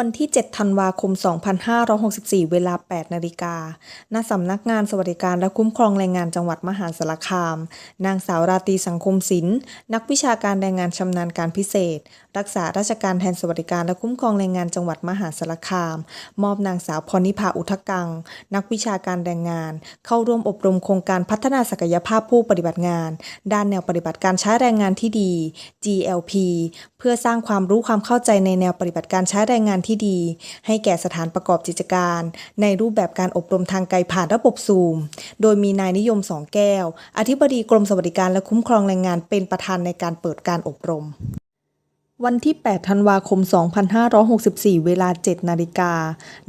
วันที่ 7 ธันวาคม 2564 เวลา 8 นาฬิกา ณ สำนักงานสวัสดิการและคุ้มครองแรงงานจังหวัดมหาสารคาม นางสาวราตรีสังคมศิลป์ นักวิชาการแรงงานชำนาญการพิเศษ รักษาราชการแทนสวัสดิการและคุ้มครองแรงงานจังหวัดมหาสารคาม มอบนางสาวพรนิพาอุทกัง นักวิชาการแรงงาน เข้าร่วมอบรมโครงการพัฒนาศักยภาพผู้ปฏิบัติงาน ด้านแนวปฏิบัติการใช้แรงงานที่ดี GLP เพื่อสร้างความรู้ความเข้าใจในแนวปฏิบัติการใช้แรงงานที่ดี ให้แก่สถานประกอบกิจการ ในรูปแบบการอบรมทางไกลผ่านระบบซูม โดยมีนายนิยมสองแก้ว อธิบดีกรมสวัสดิการและคุ้มครองแรงงานเป็นประธานในการเปิดการอบรม วันที่ 8 ธันวาคม 2564 เวลา 7 นาฬิกา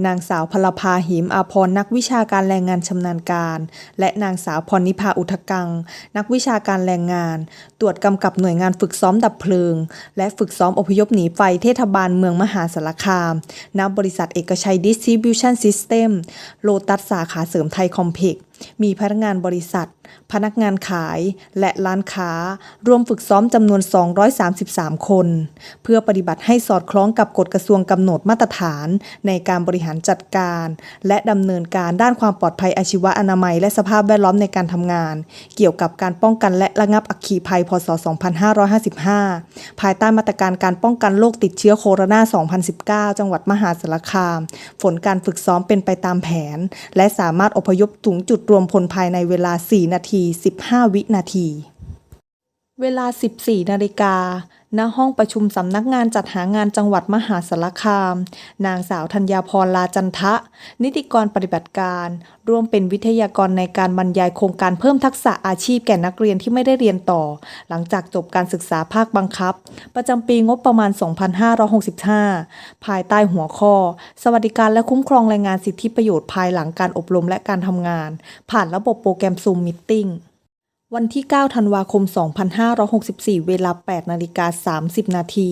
นางสาวพลภาหิมอาพรนักวิชาการแรงงานชำนาญการ และนางสาวพรนิพาอุทกัง นักวิชาการแรงงาน ตรวจกำกับหน่วยงานฝึกซ้อมดับเพลิง และฝึกซ้อมอพยพหนีไฟเทศบาลเมืองมหาสารคามณบริษัทเอกชัยดิสทริบิวชั่นซิสเต็มโลตัสสาขาเสริมไทยคอมเพล็กซ์ มีพนักงานบริษัท พนักงานขาย และร้านค้า รวมฝึกซ้อมจำนวน 233 คน เพื่อปฏิบัติให้สอดคล้องกับกฎกระทรวงกำหนดมาตรฐาน ในการบริหารจัดการ และดำเนินการด้านความปลอดภัยอาชีวะอนามัย และสภาพแวดล้อมในการทำงาน เกี่ยวกับการป้องกันและระงับอัคคีภัย พศ 2555 ภายใต้มาตรการการป้องกันโรคติดเชื้อโคโรนา 2019 จังหวัดมหาสารคาม ผลการฝึกซ้อมเป็นไปตามแผน และสามารถอพยพถึงจุดรวมพลภายในเวลา 4 นาที 15 วินาที เวลา 14 นาฬิกา ณห้องประชุมสำนักงานจัดหางานจังหวัดมหาสารคาม นางสาวธัญญาพรลาจันทะ นิติกรปฏิบัติการ ร่วมเป็นวิทยากรในการบรรยายโครงการเพิ่มทักษะอาชีพแก่นักเรียนที่ไม่ได้เรียนต่อ หลังจากจบการศึกษาภาคบังคับ ประจำปีงบประมาณ 2565 ภายใต้หัวข้อ สวัสดิการและคุ้มครองแรงงานสิทธิประโยชน์ภายหลังการอบรมและการทำงาน ผ่านระบบโปรแกรมซูมมิทติ้ง วันที่ 9 ธันวาคม 2564 เวลา 8 นาฬิกา 30 นาที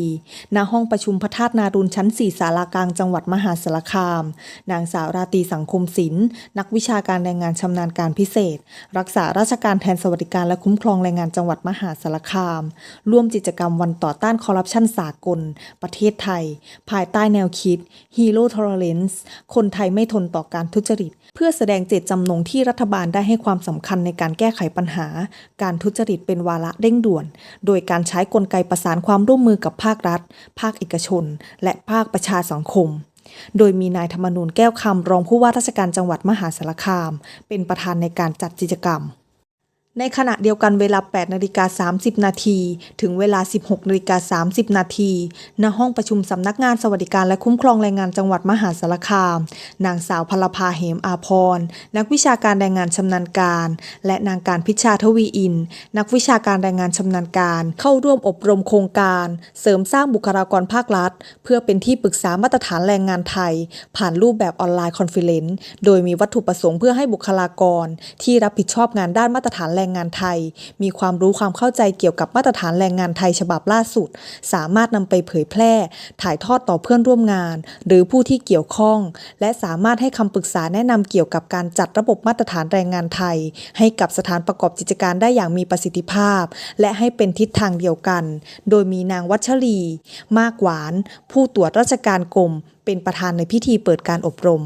ณ ห้องประชุมพระธาตุนารุนชั้น 4 สารากลางจังหวัดมหาสารคาม นางสาวราตีสังคมศิลป์ นักวิชาการแรงงานชำนาญการพิเศษ รักษาราชการแทนสวัสดิการและคุ้มครองแรงงานจังหวัดมหาสารคาม ร่วมกิจกรรมวันต่อต้านคอร์รัปชันสากล ประเทศไทย ภายใต้แนวคิด Hero Tolerance คนไทยไม่ทนต่อการทุจริต เพื่อแสดงเจตจำนงที่รัฐบาลได้ให้ความสำคัญในการแก้ไขปัญหาการทุจริตเป็นวาระเร่งด่วน โดยการใช้กลไกประสานความร่วมมือกับภาครัฐ ภาคเอกชน และภาคประชาสังคม โดยมีนายธรรมนูญแก้วคำรองผู้ว่าราชการจังหวัดมหาสารคาม เป็นประธานในการจัดกิจกรรม ในขณะเดียวกันเวลา 8นาฬิกา30 นาที ถึงเวลา 16นาฬิกา30 นาที ณ ห้องประชุมสำนักงานสวัสดิการและคุ้มครองแรงงานจังหวัดมหาสารคาม นางสาวพลภาเหมอาพร นักวิชาการแรงงานชำนาญการ และนางการพิชชาทวีอิน นักวิชาการแรงงานชำนาญการ เข้าร่วมอบรมโครงการ เสริมสร้างบุคลากรภาครัฐ เพื่อเป็นที่ปรึกษามาตรฐานแรงงานไทย ผ่านรูปแบบออนไลน์คอนเฟอเรนซ์ โดยมีวัตถุประสงค์เพื่อให้บุคลากร ที่รับผิดชอบงานด้านมาตรฐานแรงรงงานไทย มีความรู้ความเข้าใจเกี่ยวกับมาตรฐานแรงงานไทยฉบับล่าสุด สามารถนำไปเผยแพร่ ถ่ายทอดต่อเพื่อนร่วมงาน หรือผู้ที่เกี่ยวข้อง และสามารถให้คำปรึกษาแนะนำเกี่ยวกับการจัดระบบมาตรฐานแรงงานไทย ให้กับสถานประกอบกิจการได้อย่างมีประสิทธิภาพ และให้เป็นทิศทางเดียวกัน โดยมีนางวัชรี มากหวาน ผู้ตรวจราชการกรมเป็นประธานในพิธีเปิดการอบรม